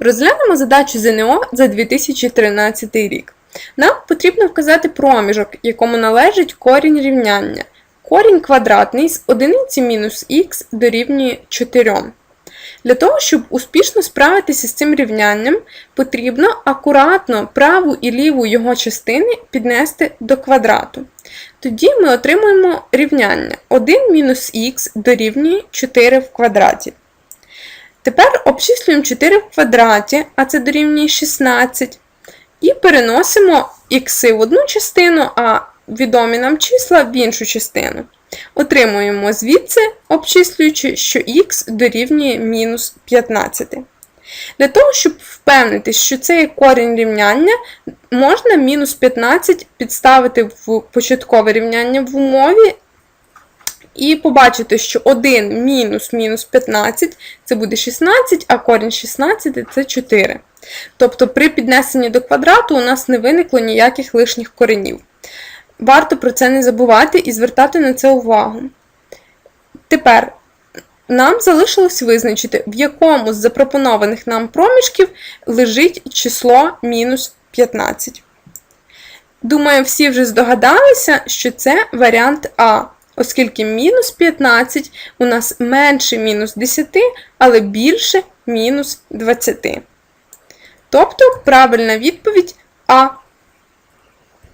Розглянемо задачу ЗНО за 2013 рік. Нам потрібно вказати проміжок, якому належить корінь рівняння. Корінь квадратний з одиниці мінус х дорівнює 4. Для того, щоб успішно справитися з цим рівнянням, потрібно акуратно праву і ліву його частини піднести до квадрату. Тоді ми отримуємо рівняння 1 мінус х дорівнює 4 в квадраті. Тепер обчислюємо 4 в квадраті, а це дорівнює 16. І переносимо х в одну частину, а відомі нам числа в іншу частину. Отримуємо звідси, обчислюючи, що х дорівнює мінус 15. Для того, щоб впевнитись, що це є корінь рівняння, можна мінус 15 підставити в початкове рівняння в умові і побачити, що 1 мінус мінус 15 це буде 16, а корінь 16 це 4. Тобто при піднесенні до квадрату у нас не виникло ніяких лишніх коренів. Варто про це не забувати і звертати на це увагу. Тепер нам залишилось визначити, в якому з запропонованих нам проміжків лежить число мінус 15. Думаю, всі вже здогадалися, що це варіант А, оскільки мінус 15 у нас менше мінус 10, але більше мінус 20. Тобто правильна відповідь А.